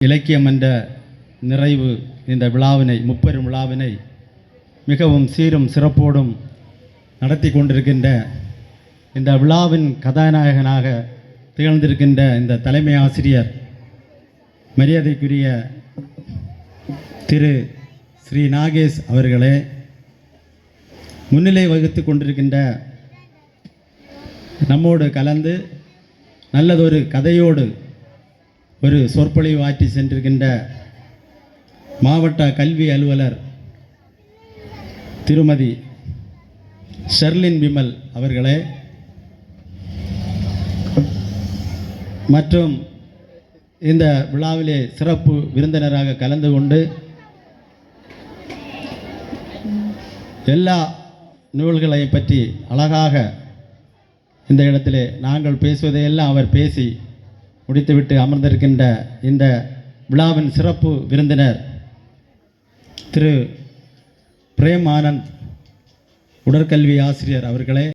இலக்கியம் என்ற நிறைவு இந்த விழாவினை முப்பெரும் விழாவினை மிகவும் சீரும் சிறப்போடும் நடத்தி கொண்டிருக்கின்ற இந்த விழாவின் கதாநாயகனாக திகழ்ந்திருக்கின்ற இந்த தலைமை ஆசிரியர் மரியாதைக்குரிய திரு ஸ்ரீ நாகேஷ் அவர்களே முன்னிலை வகித்து கொண்டிருக்கின்ற நம்மோடு கலந்து நல்லதொரு கதையோடு ஒரு சொற்பொழிவு ஆற்றி சென்றிருக்கின்ற மாவட்ட கல்வி அலுவலர் திருமதி ஷெர்லின் விமல் அவர்களே மற்றும் இந்த விழாவிலே சிறப்பு விருந்தினராக கலந்து கொண்டு எல்லா நூல்களையும் பற்றி அழகாக இந்த இடத்திலே நாங்கள் பேசுவதையெல்லாம் அவர் பேசி முடித்துவிட்டு அமர்ந்திருக்கின்ற இந்த விழாவின் சிறப்பு விருந்தினர் திரு பிரேம் ஆனந்த் உடற்கல்வி ஆசிரியர் அவர்களே